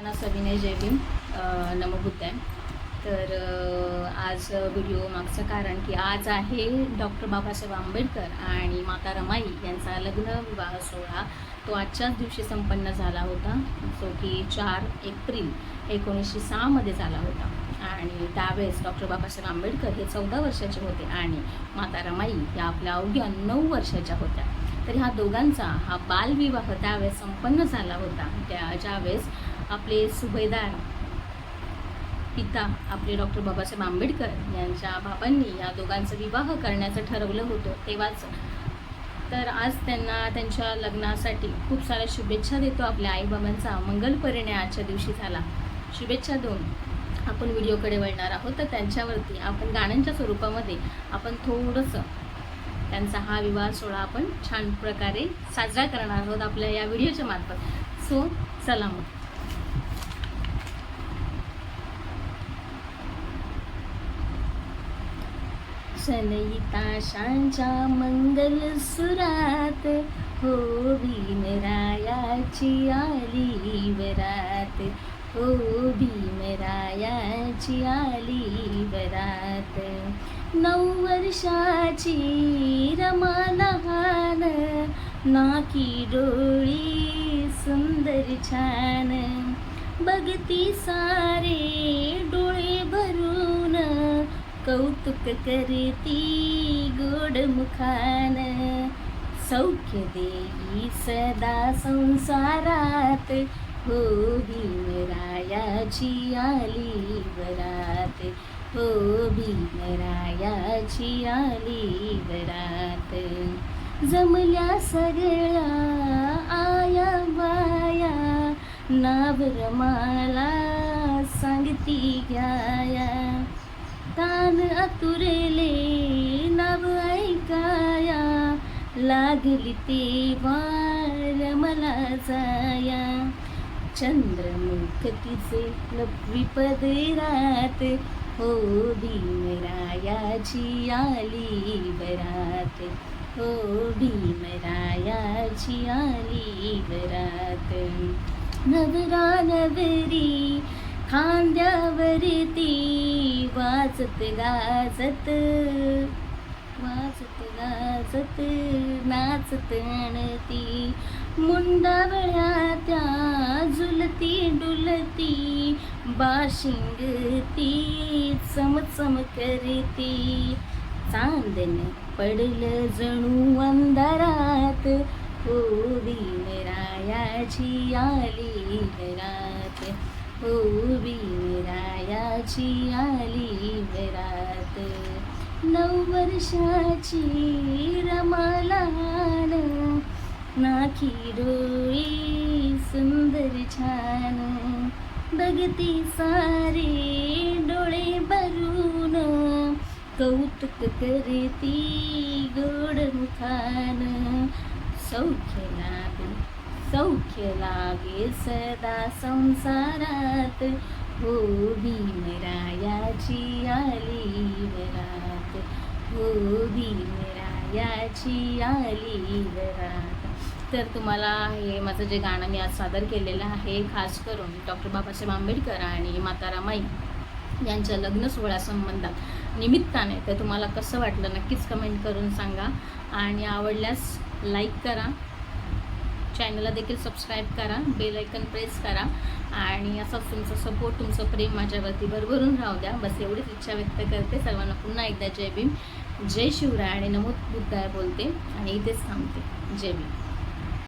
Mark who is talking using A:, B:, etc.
A: मला सविनय जयभीम भीम आहे तर आज व्हिडिओ मागचं कारण की आज आहे डॉक्टर बाबासाहेब आंबेडकर आणि माता रमाई यांचा लग्न विवाह सोहळा. तो आजच्याच दिवशी संपन्न झाला होता. जो की चार एप्रिल एकोणीसशे सहामध्ये झाला होता. आणि त्यावेळेस डॉक्टर बाबासाहेब आंबेडकर हे चौदा वर्षाचे होते आणि माता रमाई या आपल्या अवघ्या नऊ वर्षाच्या होत्या. तर ह्या दोघांचा हा बालविवाह त्यावेळेस संपन्न झाला होता. त्या ज्यावेळेस आपले सुभेदार पिता आपले डॉक्टर बाबासाहेब आंबेडकर यांच्या बाबांनी या दोघांचा विवाह करण्याचं ठरवलं होतं तेव्हाच. तर आज त्यांना त्यांच्या लग्नासाठी खूप साऱ्या शुभेच्छा देतो आपल्या आईबाबांचा. मंगल परिणय आजच्या दिवशी झाला. शुभेच्छा देऊन आपण व्हिडिओकडे वळणार आहोत. तर त्यांच्यावरती आपण गाण्यांच्या स्वरूपामध्ये आपण थोडंसं त्यांचा हा विवाह सोहळा आपण छान प्रकारे साजरा करणार आहोत आपल्या या व्हिडिओच्या मार्फत. सो चला मग. सनईताशांच्या मंगल सुरात हो भीमरायाची आली वरात हो भीमरायाची आली वरात. नऊ वर्षाची रमा लहान नाकी डोळी सुंदर छान. बघती सारे डोळे भरून कौतुक करती गोड मुखान. सौख्य देई सदा संसारात. हो भीमरायाची आली वरात. हो भीमरायाची आली वरात. जमल्या सगळ्या आया बाया. नाव रमाला सांगती घ्याया कान अतुरेले नव ऐकाया. लागली ते वार मला जाया. चंद्रमुख तिचे लपवी पदरात हो भीमरायाची आली बरात. हो भीमरायाची आली बरात. नवरा नवरी खांद्यावरती वाचत गाजत वाचत गाजत नाचत आणती. मुंडावळ्या त्या झुलती डुलती बाशिंगती चमचम करती. चांदन पडलं जणू अंधारात हो रायाची आली रात हो वर्षाची आली घरात. नऊ वर्षाची रमालान. नाखी डोळी सुंदर छान. बघती सारे डोळे भरून. कौतुक करती गोड मुखान. सौख्य लागे सौख्य लागे सदा संसारात. हो भीमरायाची आली वरात हो भीमरायाची आली वरात तर तुम्हाला हे माझं जे गाणं मी आज सादर केलेलं आहे खास करून डॉक्टर बाबासाहेब आंबेडकर आणि मातारामाई यांच्या लग्न सोहळ्या संबंधात निमित्ताने तर तुम्हाला कसं वाटलं नक्कीच कमेंट करून सांगा. आणि आवडल्यास लाईक करा चॅनलला देखील सबस्क्राईब करा बेल प्रेस करा आणि असंच तुमचा सपोर्ट तुमचं प्रेम माझ्यावरती भरभरून राहू द्या. बस एवढीच इच्छा व्यक्त करते. सर्वांना पुन्हा एकदा जय भीम जय शिवराय आणि नमो बुद्धाय बोलते आणि इथेच थांबते. जय भीम.